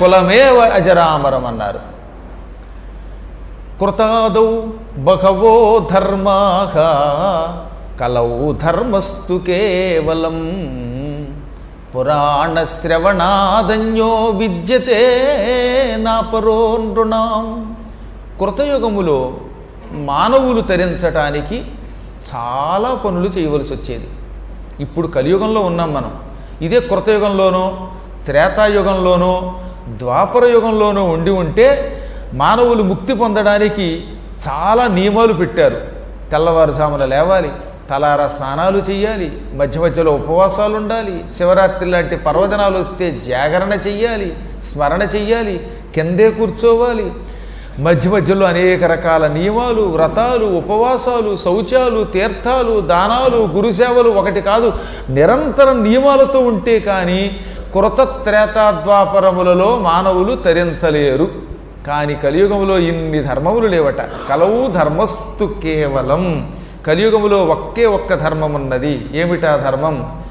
కులమేవ అజరామరం అన్నారు. కృతాదౌ బహవో ధర్మా కలౌ ధర్మస్తు కేవలం. పురాణశ్రవణాదన్యో విద్యతే నాపరో నృణాం. కృతయుగములో మానవులు తరించటానికి చాలా పనులు చేయవలసి వచ్చేది. ఇప్పుడు కలియుగంలో ఉన్నాం మనం. ఇదే కృతయుగంలోనో త్రేతాయుగంలోనో ద్వాపర యుగంలోనూ ఉండి ఉంటే మానవులు ముక్తి పొందడానికి చాలా నియమాలు పెట్టారు. తెల్లవారుజామున లేవాలి తలారా స్నానాలు చేయాలి మధ్య మధ్యలో ఉపవాసాలు ఉండాలి శివరాత్రి లాంటి పర్వదినాలు వస్తే జాగరణ చెయ్యాలి స్మరణ చెయ్యాలి కిందే కూర్చోవాలి. మధ్య మధ్యలో అనేక రకాల నియమాలు వ్రతాలు ఉపవాసాలు శౌచాలు తీర్థాలు దానాలు గురుసేవలు ఒకటి కాదు నిరంతరం నియమాలతో ఉంటే కానీ కృత త్రేతాద్వాపరములలో మానవులు తరించలేరు. కానీ కలియుగములో ఇన్ని ధర్మములు లేవట. కలవు ధర్మస్తు కేవలం. కలియుగములో ఒకే ఒక్క ధర్మం ఉన్నది ఏమిటా ధర్మం?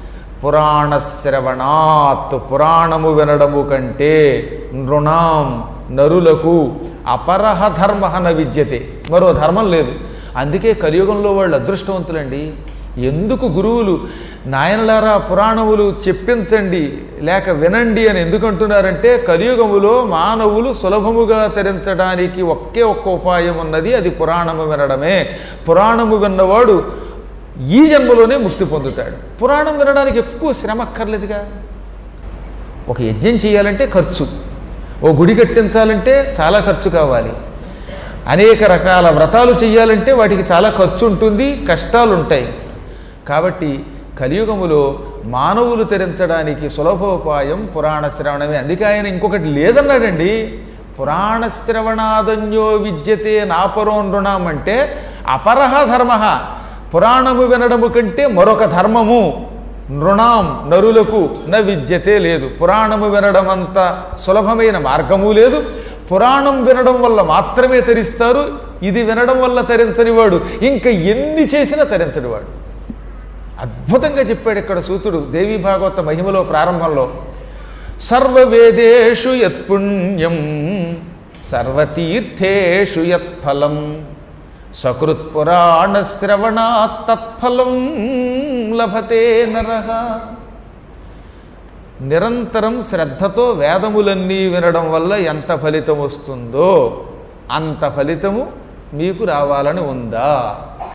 పురాణ శ్రవణాత్ పురాణము వినడము కంటే నృణాం నరులకు అపరహ ధర్మ న విద్యతే. మరో ధర్మం లేదు. అందుకే కలియుగంలో వాళ్ళు అదృష్టవంతులండి. ఎందుకు గురువులు నాయనలారా పురాణములు చెప్పించండి లేక వినండి అని ఎందుకంటున్నారంటే కలియుగములో మానవులు సులభముగా తరించడానికి ఒకే ఒక్క ఉపాయం ఉన్నది అది పురాణము వినడమే. పురాణము విన్నవాడు ఈ జన్మలోనే ముక్తి పొందుతాడు. పురాణం వినడానికి ఎక్కువ శ్రమ అక్కర్లేదుగా. ఒక యజ్ఞం చేయాలంటే ఖర్చు. ఓ గుడి కట్టించాలంటే చాలా ఖర్చు కావాలి. అనేక రకాల వ్రతాలు చేయాలంటే వాటికి చాలా ఖర్చు ఉంటుంది కష్టాలు ఉంటాయి కాబట్టి కలియుగములో మానవులు తరించడానికి సులభోపాయం పురాణ శ్రవణమే. అందుకే ఆయన ఇంకొకటి లేదన్నాడండి. పురాణ శ్రవణాదన్యో విద్యతే నాపరో నృణం అంటే అపరహ ధర్మ. పురాణము వినడము కంటే మరొక ధర్మము నృణాం నరులకు న విద్యతే లేదు. పురాణము వినడం అంత సులభమైన మార్గము లేదు. పురాణం వినడం వల్ల మాత్రమే తరిస్తారు. ఇది వినడం వల్ల తరించని వాడు ఇంకా ఎన్ని చేసినా తరించనివాడు. అద్భుతంగా చెప్పాడు ఇక్కడ సూతుడు దేవీ భాగవత మహిమలో ప్రారంభంలో. సర్వవేదేషు యత్పుణ్యం సర్వతీర్థేషు యత్ఫలం సకృత్పురాణ శ్రవణాత్ తత్ఫలం లభతే నర. నిరంతరం శ్రద్ధతో వేదములన్నీ వినడం వల్ల ఎంత ఫలితం వస్తుందో అంత ఫలితము మీకు రావాలని ఉందా?